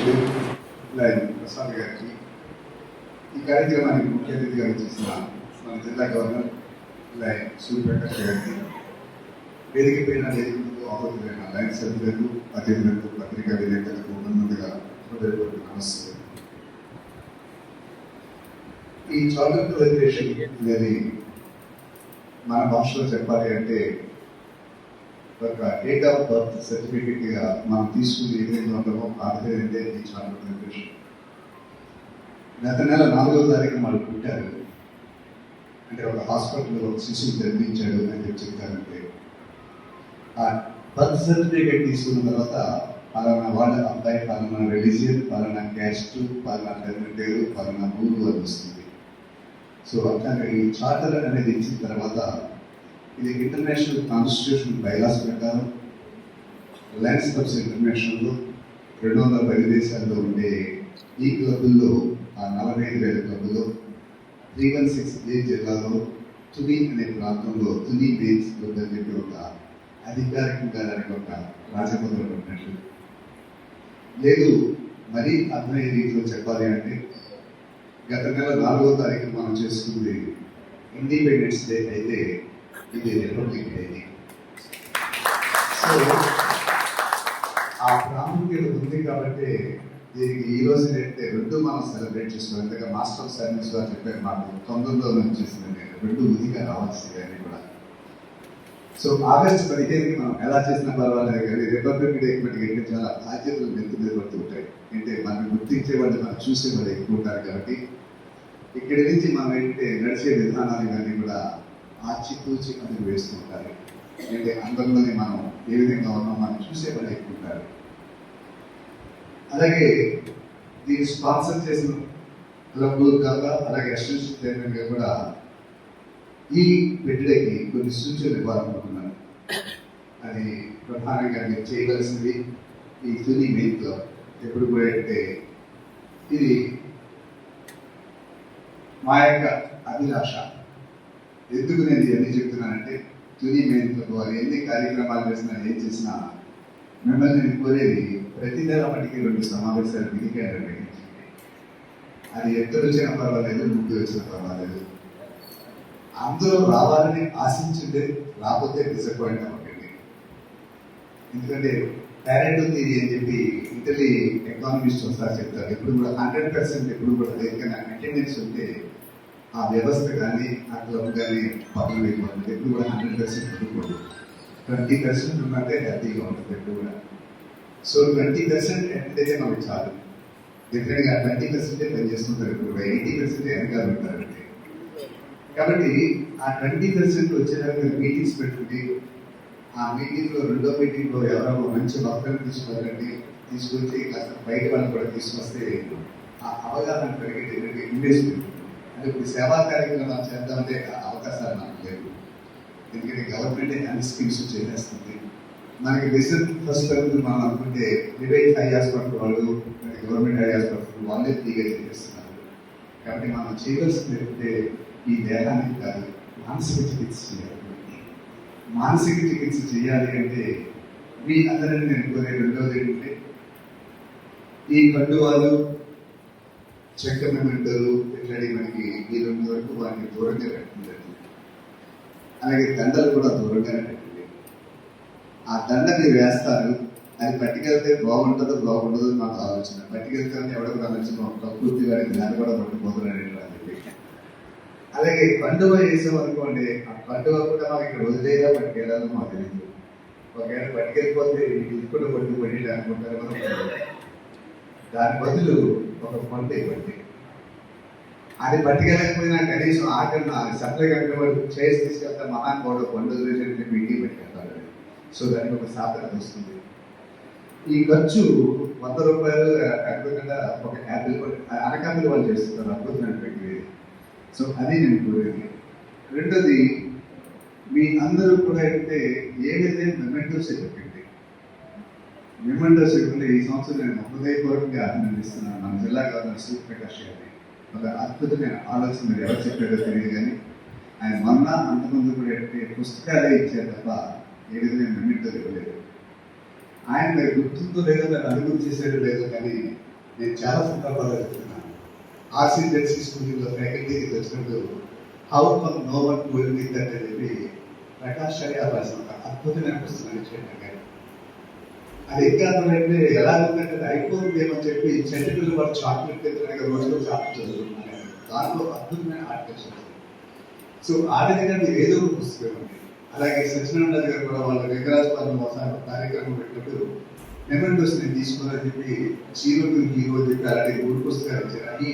అధ్యక్షుడు లైన్ ప్రసాద్ గారికి ఈ కార్యక్రమానికి ముఖ్య అతిథిగా చేసిన మన జిల్లా గవర్నర్ లైన్ సూర్యప్రకాష్ గారికి వేదిక పైన వేదికకు ఆహుతులైన లైన్ సభ్యులకు అతిథులకు పత్రికా విలేకరులకు ముందుగా హృదయపూర్వక నమస్తే ఈ చార్టర్ ప్రిజర్వేషన్ అనేది మన భాషలో చెప్పాలి అంటే ఒక డేట్ ఆఫ్ బర్త్ సర్టిఫికేట్గా మనం తీసుకుని ఏదైతే ఉంటామో ఆధారంగా ఈ చార్టర్ ప్రిజర్వేషన్ గత నెల నాలుగో తారీఖు వాళ్ళు పుట్టారు. అంటే ఒక హాస్పిటల్లో శిశువు జన్మించాడు అని చెప్పి చెప్తారంటే ఆ బర్త్ సర్టిఫికేట్ తీసుకున్న తర్వాత పలానా వాళ్ళ అబ్బాయి పలానా రిలీజియన్ పలానా క్యాస్ట్ పలానా పేరు పలానా ఊరు అని వస్తుంది. సో అట్లాగే ఈ చార్టర్ అనేది ఇచ్చిన తర్వాత ఇది ఇంటర్నేషనల్ కాన్స్టిట్యూషన్ బైలాస్ ప్రకారం రిలయన్స్ క్లబ్స్ ఇంటర్నేషనల్లో రెండు వందల పది దేశాల్లో ఉండే ఈ క్లబ్బుల్లో ఆ నలభై ఐదు వేల క్లబ్లో త్రీ వన్ సిక్స్ ఏ జిల్లాలో తుని అనే ప్రాంతంలో తుని బీచ్ క్లబ్ అని చెప్పి ఒక అధికారికంగా దానికి ఒక రాజముద్ర పెట్టినట్లు లేదు మరీ అర్థమయ్యే రీతిలో చెప్పాలి అంటే గత నెల నాలుగో తారీఖు మనం చేసుకుంది ఇండిపెండెన్స్ డే అయితే ఇది రిపబ్లిక్ డే సో ఆ ప్రాముఖ్యత ఉంది కాబట్టి దీనికి ఈ రోజు అయితే రెండు మనం సెలబ్రేట్ చేసుకున్నాం ఇంతగా మాస్టర్ ఆఫ్ సైన్స్ గారు చెప్పారు మాకు తొందరలో వచ్చేసింది నేను రెండు ఉదిగా రావాల్సింది అని కూడా. సో ఆగస్టు పదిహేనుకి మనం ఎలా చేసినా పర్వాలేదు కానీ రిపబ్లిక్ డే మనకి ఏంటంటే చాలా బాధ్యతలు నెత్తి నిలబడుతూ ఉంటాయి. అంటే మనం గుర్తించే వాళ్ళు మనం చూసే వాళ్ళు ఎక్కువ ఉంటారు కాబట్టి ఇక్కడి నుంచి మనం ఏంటంటే నడిచే విధానాలు కానీ కూడా ఆచితూచి అడుగు వేస్తుంటారు అంటే అందరిలోనే మనం ఏ విధంగా ఉన్నాం మనం చూసే వాళ్ళు ఎక్కువంటారు అలాగే దీన్ని స్పాన్సర్ చేసిన క్లబ్ కాగా అలాగే అసోసియేషన్ చైర్మన్గా కూడా ఈ బిడ్డకి కొన్ని సూచనలు ఇవ్వాలనుకుంటున్నాను అది ప్రధానంగా మీరు చేయవలసింది ఈ తుని మెయిన్లో ఎప్పుడు కూడా అంటే ఇది మా యొక్క అభిలాష. ఎందుకు నేను ఇవన్నీ చెప్తున్నానంటే తుని మెయిన్లో వారు ఎన్ని కార్యక్రమాలు చేసినా ఏం చేసినా మిమ్మల్ని నేను కోరేది ప్రతి నెల మటుకి రెండు సమావేశాలు మిగిలికారు అది ఎక్కడ వచ్చినా పర్వాలేదు ముగ్గు వచ్చినా పర్వాలేదు. అందరూ రావాలని ఆశించిందే రాకపోతే డిసప్పాయింట్ అవ్వండి ఎందుకంటే ప్యారెంట్ థియరీ అని చెప్పి ఇటలీ ఎకానమిస్ట్ ఒకసారి చెప్తారు ఎప్పుడు కూడా హండ్రెడ్ పర్సెంట్ ఎప్పుడు కూడా దేనికైనా అటెండెన్స్ ఉంటే ఆ వ్యవస్థ కానీ ఆ క్లబ్ కానీ పక్కన వెళ్ళిపోతుంది ఎప్పుడు కూడా హండ్రెడ్ పర్సెంట్ ఉండకూడదు ట్వంటీ పర్సెంట్ ఉన్నట్టే హ్యాపీగా ఉంటుంది ఎప్పుడు కూడా. సో ట్వంటీ పర్సెంట్ ఎంతైతే మనకు చాలు. డిఫరెంట్గా ట్వంటీ పర్సెంటే పని చేస్తుంటారు ఇప్పుడు. ఎయిటీ పర్సెంట్ వెనకాల ఉంటారంటే. కాబట్టి ఆ ట్వంటీ పర్సెంట్ వచ్చేదాకా మీటింగ్స్ పెట్టుకుని ఆ మీటింగ్లో రెండో మీటింగ్లో ఎవరో మంచి వక్తను తీసుకురండి తీసుకొచ్చి కాస్త బయట వాళ్ళని కూడా తీసుకొస్తే ఆ అవగాహన పెరిగేటటువంటి ఇన్వెస్ట్మెంట్ అంటే ఇప్పుడు సేవా కార్యక్రమాలు చేద్దామంటే అవకాశాలు నాకు లేవు. ఎందుకంటే గవర్నమెంట్ అన్ని స్కీమ్స్ చేసేస్తుంది. మనకి రిసెంట్ ఫస్ట్ తరగతి మనం అనుకుంటే ప్రైవేట్ హై హాస్పిటల్ వాళ్ళు గవర్నమెంట్ హై హాస్పిటల్ వాళ్ళే ఫ్రీగా చేస్తున్నారు. కాబట్టి మనం చేయవలసింది ఏంటంటే ఈ దేహానికి కాదు మానసిక చికిత్స చేయాలి. మానసిక చికిత్స చేయాలి అంటే మీ అందరిని నేను కోరే రెండోది ఏంటంటే ఈ వాళ్ళు చెక్క మంటలు ఇట్లాంటి మనకి వీలున్న వరకు వాటిని దూరంగా పెట్టండి అలాగే దండలు కూడా దూరంగా పెట్టండి ఆ దండని వేస్తారు. అది పట్టుకెళ్తే బాగుంటుందో బాగుంటుందో మాకు ఆలోచన. పట్టుకెళ్తే ఎవడో ఆలోచన ప్రకృతి వారికి దాన్ని కూడా పట్టుకోతున్నాడు అని అలాగే పండుగ వేసాం అనుకోండి ఆ పండుగ కూడా మాకు ఇక్కడ వదిలేదా పట్టుకెళ్ళాలో మాకు తెలియదు ఒకవేళ పట్టుకెళ్ళిపోతే ఇప్పుడు పట్టు పడి అనుకుంటారు దాని బదులు ఒక పంట ఇవ్వండి. అది పట్టుకెళ్ళకపోయినా కనీసం ఆఖరి సప్లై కట్టినవాడు చేసి తీసుకెళ్తే కూడా పండుగ రిలేటెడ్ మీటింగ్ పెట్టుకెళ్తాడు సో దానికి ఒక సాధన వస్తుంది. ఈ ఖర్చు వంద రూపాయలు కట్టకుండా ఒక యాపిల్ అనకాపిల్ వాళ్ళు చేస్తున్నారు అద్భుతమైనటువంటి సో అది నేను కోరేది. రెండోది మీ అందరూ కూడా అయితే ఏదైతే మెమెంటోస్ పెట్టండి. మెమెంటోస్ పెట్టుకుంటే ఈ సంవత్సరం నేను హృదయపూర్వకంగా అభినందిస్తున్నాను. మన జిల్లా గవర్నర్ సూర్యప్రకాష్ గారిని. ఒక అద్భుతమైన ఆలోచన మీరు ఎవరు చెప్పారో తెలియదు కానీ ఆయన మొన్న అంతకుముందు కూడా పుస్తకాలే ఇచ్చారు తప్ప ఏ విధమైన మెమెంటో ఇవ్వలేదు. ఆయన మీరు గుర్తుందో లేదో మీరు అనుభవం చేసేదో లేదో కానీ నేను చాలా సందర్భాలు చెప్తున్నాను ఆర్సీ ఆర్సీజెన్సీ స్కూల్లో ఫ్యాకల్టీకి వచ్చినప్పుడు how come no one told me that అని చెప్పి ప్రకాష్ చర్య రాసిన ఒక అద్భుతమైన పుస్తకం ఇచ్చేయండి గారు అది ఇంకా అంటే ఎలా ఉందంటే అది అయిపోతుంది ఏమని చెప్పి చెట్టు వాడు చాక్లెట్ తెచ్చిన రోజులో చాక్లెట్ చదువుతున్నారు దాంట్లో అద్భుతమైన ఆర్టిస్ట్ సో ఆ విధంగా మీరు ఏదో ఒక పుస్తకం అలాగే సత్యనారాయణ గారు కూడా వాళ్ళ లింగరాజపాలెం మోసాలు కార్యక్రమం పెట్టినప్పుడు మెమెంటోస్ నేను తీసుకోవాలని చెప్పి చీరో హీరో చెప్పి అలాంటి మూడు పుస్తకాలు ఇచ్చారు అని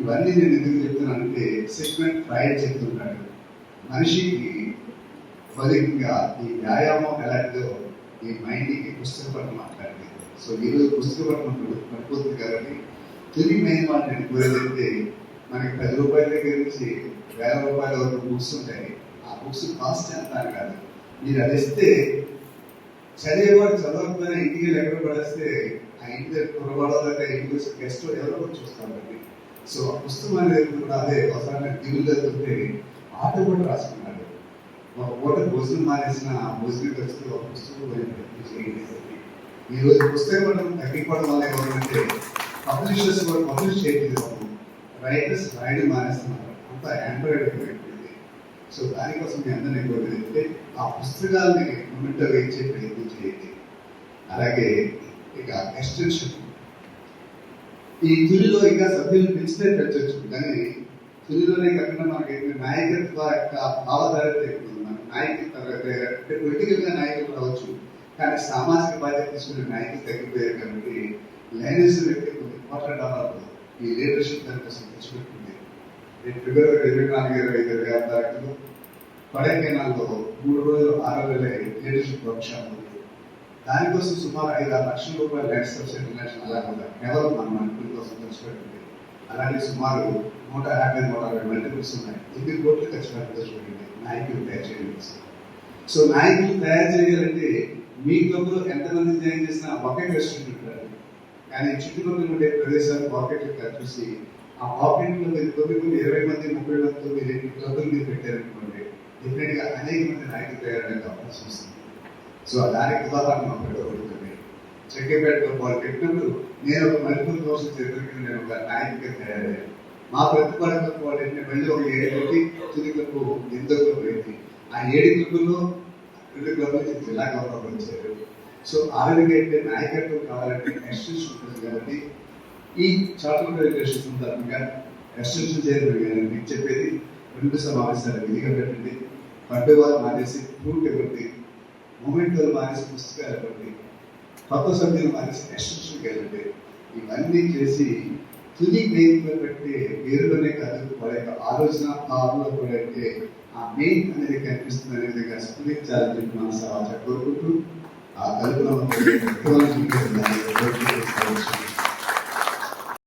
ఇవన్నీ నేను ఎందుకు చెప్తున్నానంటే సెగ్మెంట్ ట్రయల్ చెప్తున్నాడు. మనిషికి ఫలితంగా ఈ వ్యాయామం ఎలాంటిదో ఈ మైండ్కి పుస్తక పట్టణం మాట్లాడింది సో ఈరోజు పుస్తక పట్టణం పడిపోతుంది కాబట్టి తిరిగి మెయిన్ మాట నేను కోరేదంటే మనకి పది రూపాయల దగ్గర నుంచి వేల రూపాయల వరకు బుక్స్ ఉంటాయి. ఆ బుక్స్ కాస్ట్ ఎంత అని కాదు. మీరు అది ఇస్తే చదివేవాడు చదవకపోయినా ఇంటికి ఎక్కడ పడేస్తే ఆ ఇంటి దగ్గర కురబడాలంటే ఇంటికి వచ్చి గెస్ట్ ఎవరో ఒకరు సో ఆ పుస్తకం అనేది కూడా అదే అవసరాన్ని దిగులు జరుగుతుంటే ఆటో కూడా రాసుకున్నాం ఒక పూట భోజనం మానేసిన ఆ భోజనం ఖర్చుతో ఒక పుస్తకం ఈ రోజు పుస్తకం మనం తగ్గిపోవడం వల్ల ఏమంటే పబ్లిషర్స్ కూడా పబ్లిష్ చేయలేదు బాబు రైటర్స్ రాయడం మానేస్తున్నారు. అంతా ఆండ్రాయిడ్ అయిపోయింది సో దానికోసం మీ అందరినీ కోరేదంటే ఆ పుస్తకాలని మొమెంటో వేయించే ప్రయత్నం చేయండి. అలాగే ఇక ఎక్స్టెన్షన్ ఈ తులిలో ఇంకా సభ్యులు పెంచితే పెంచవచ్చు కానీ తులిలోనే కాకుండా మనకి నాయకత్వ యొక్క భావధారత ఎక్కువ. ఉంది. అంటే పొలిటికల్గా నాయకులు రావచ్చు కానీ సామాజిక బాధ్యత తీసుకునే నాయకులు తగ్గిపోయారు కాబట్టి లైనస్ వ్యక్తి కొన్ని కోట్ల డాలర్లు ఈ లీడర్షిప్ దానికోసం తెచ్చిపెట్టింది నేను ఫిబ్రవరి ఇరవై నాలుగు ఇరవై ఐదు ఇరవై ఆరు తారీఖులో కొడైకెనాల్లో మూడు రోజులు ఆరు వేల లీడర్షిప్ వర్క్షాప్ ఉంది దానికోసం సుమారు ఐదు ఆరు లక్షల రూపాయలు ల్యాండ్ సబ్సిడీ ఇంటర్నేషనల్ అలా కూడా కేవలం మన మల్టిపుల్ కోసం తెచ్చిపెట్టింది అలాగే సుమారు నూట యాభై నూట అరవై మల్టిపుల్స్ ఉన్నాయి ఎనిమిది కోట్లు ఖర్చు పెట్టి ఖర్చు పెట్టింది నాయకులు తయారు చేయడం సో నాయకులు తయారు చేయాలంటే మీ క్లబ్లో ఎంతమంది జాయిన్ చేసినా ఒకే ప్రెసిడెంట్ ఉంటారు కానీ చుట్టుపక్కల ఉండే ప్రదేశాలు పాకెట్లు చూసి ఆ పాకెట్లో మీరు తొమ్మిది మంది ఇరవై మంది ముప్పై మందితో మీరు ఎన్ని క్లబ్లు మీరు పెట్టారనుకోండి డెఫినెట్గా అనేక మంది నాయకులు తయారయ్యే అవకాశం వస్తుంది. సో దానికి ఉదాహరణ ఒకటి దొరుకుతుంది చెక్కపేటలో వాళ్ళు పెట్టినప్పుడు నేను ఒక మరికొన్ని కోర్సు చేతులకి నేను ఒక నాయకుడిగా తయారయ్యాను. మా ప్రతిపాదనకు వాళ్ళు ఏంటంటే మళ్ళీ ఒక ఏడు కొట్టి తుది క్లబ్ ఎందుకు పోయింది. ఆ ఏడు క్లబ్లో రెండు క్లబ్ల జిల్లా గవర్నర్ వచ్చారు సో ఆ విధంగా అయితే నాయకత్వం కావాలంటే ఎక్స్టెన్షన్ ఉంటుంది కాబట్టి ఈ చార్టర్ రెగ్యులేషన్ సందర్భంగా ఎక్స్టెన్షన్ చేయడం మీకు చెప్పేది రెండు సమావేశాలు విధిగా పెట్టండి. పండుగలు మానేసి పూర్తి ఇవ్వండి మూమెంట్లు మానేసి పుస్తకాలు ఇవ్వండి కొత్త సభ్యులు మానేసి ఎక్స్టెన్షన్కి వెళ్ళండి ఇవన్నీ చేసి తుది వేదిక పెట్టి పేరులోనే కాదు వాళ్ళ యొక్క ఆలోచన భావంలో కూడా అయితే ఆ మెయిన్ అనేది కనిపిస్తుంది అనేది స్ఫురించాలని చెప్పి మన సమాచారం కోరుకుంటూ ఆ కల్పన